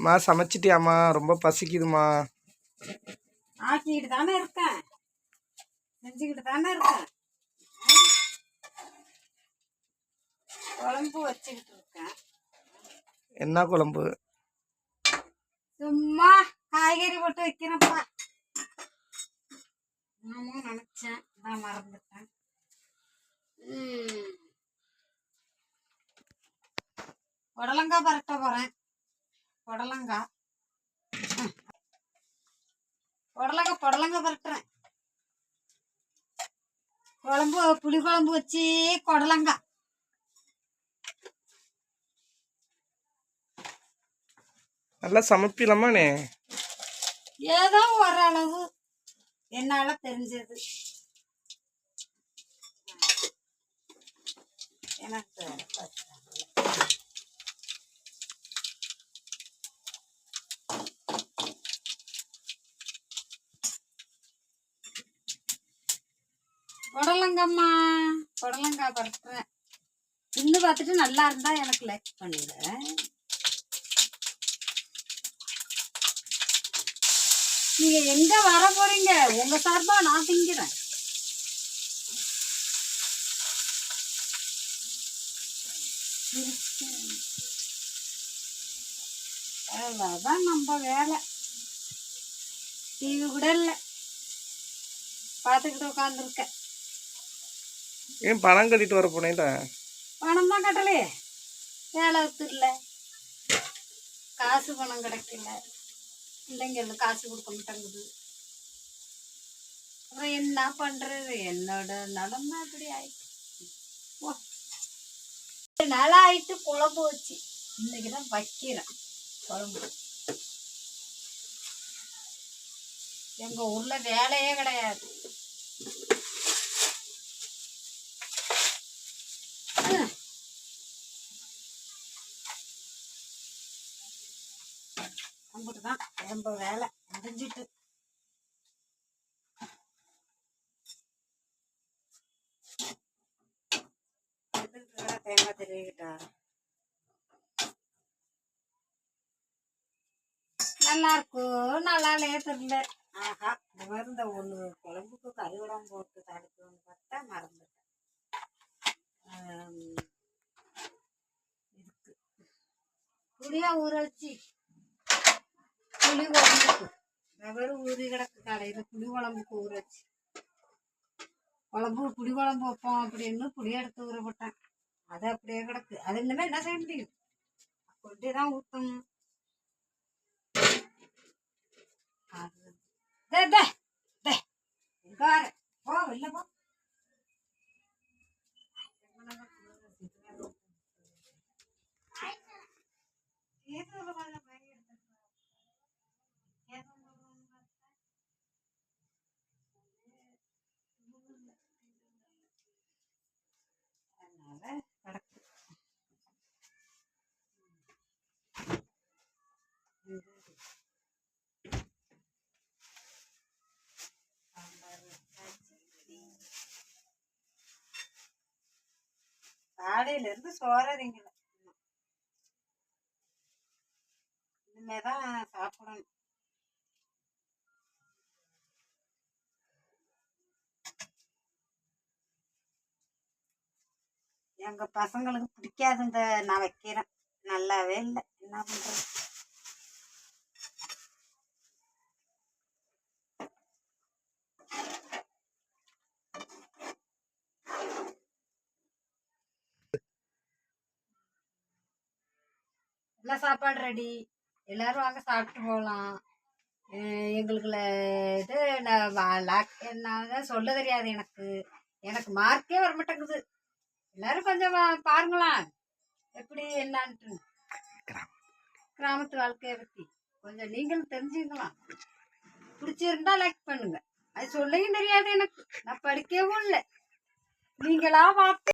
அம்மா சமைச்சிட்டியாம்மா? ரொம்ப பசிக்குதுமா ஆக்கிட்டு தானே இருக்கேன். செஞ்சுக்கிட்டு தானே இருக்கேன். குழம்பு வச்சுக்கிட்டு இருக்கேன். என்ன குழம்பு? சும்மா காய்கறி போட்டு வைக்கிறேன்ப்பா. நானும் நினைச்சேன். நான் மறந்துட்டேன். ம். புடலங்காய் பரட்ட போறேன். புடலங்காய். புடலங்காய் புடலங்காய் பரட்டுறேன். குழம்பு புளி குழம்பு வச்சு புடலங்காய் நல்லா சமைப்பிலம்மா நீ ஏதோ ஓரளவு என்னால தெரிஞ்சது. எனக்கு புடலங்கம்மா. புடலங்காய் படுத்துறேன் இன்னு பார்த்துட்டு நல்லா இருந்தா எனக்கு லைக் பண்ணுங்க. நீங்க எங்க வர போறீங்க? உங்க சார்பா நான் திங்கிறேன். அதான் நம்ம வேலை. டிவி கூட இல்லை. பார்த்துக்கிட்டு உட்காந்துருக்கேன் ஏன் பணம் கட்டிட்டு வர போனேன்டா? பணம் தான் கட்டலையே வேலை ஒத்துடல காசு பணம் கிடைக்கல. பிள்ளைங்க காசு கொடுக்க மாட்டேங்குது. அப்புறம் என்ன பண்றது? என்னோட நடந்தா அப்படி ஆயிடுச்சு நல்லா ஆயிட்டு குழம்பு வச்சு இன்னைக்கு தான் வைக்கிறேன். குழம்பு எங்க ஊர்ல வேலையே கிடையாது ம். அம்பிட்டு தான் ரொம்ப வேலை. முடிஞ்சிட்டு. தேங்காய் திருவிக்கிட்டா நல்லா இருக்கும் நல்லா தெரியல ஆஹா இந்த மாதிரி இந்த ஒன்று குழம்புக்கு கருவிடம் போட்டு தாளிக்கணும்னு பார்த்தா மறந்துட்டேன். ஆம், இருக்கு. புளியா ஊற வச்சு புளி குழம்புக்கு. வெறும் ஊறி கிடக்கு கடையில் புளி குழம்புக்கு ஊற வச்சு. குழம்பு புளி குழம்பு வைப்போம் அப்படின்னு புளி எடுத்து ஊற போட்டேன் அது அப்படியே கிடக்கு. அது இனிமே என்ன செய்ய முடியும்? கொண்டே தான் ஊற்றணும் அது டே டே டே எங்க வர போ வெளில போ ஏதோ ஒரு வேலை வாங்கி எடுத்துட்டு வா. ஏதோ ஒரு வேலை வாங்கி அதனால கிடக்கு காலையில இருந்து சோறறிங்க இனிமேதான் சாப்பிடணும். எங்க பசங்களுக்கு பிடிக்காது இந்த நான் வைக்கிறேன். நல்லாவே இல்லை. என்ன பண்றது? எல்லாம் சாப்பாடு ரெடி எல்லாரும் வாங்க சாப்பிட்டு போகலாம் எங்களுக்குள்ள இது நான் லாக் என்ன சொல்ல தெரியாது எனக்கு. எனக்கு மார்க்கே வர மாட்டேங்குது. எல்லாரும் கொஞ்சம் பாருங்களேன். எப்படி என்னான்ட்டு. கிராமத்து வாழ்க்கையை பற்றி கொஞ்சம் நீங்களும் தெரிஞ்சுக்கலாம் பிடிச்சிருந்தா லைக் பண்ணுங்க. அது சொல்லவும் தெரியாது எனக்கு. நான் படிக்கவும் இல்லை. நீங்களா பார்த்து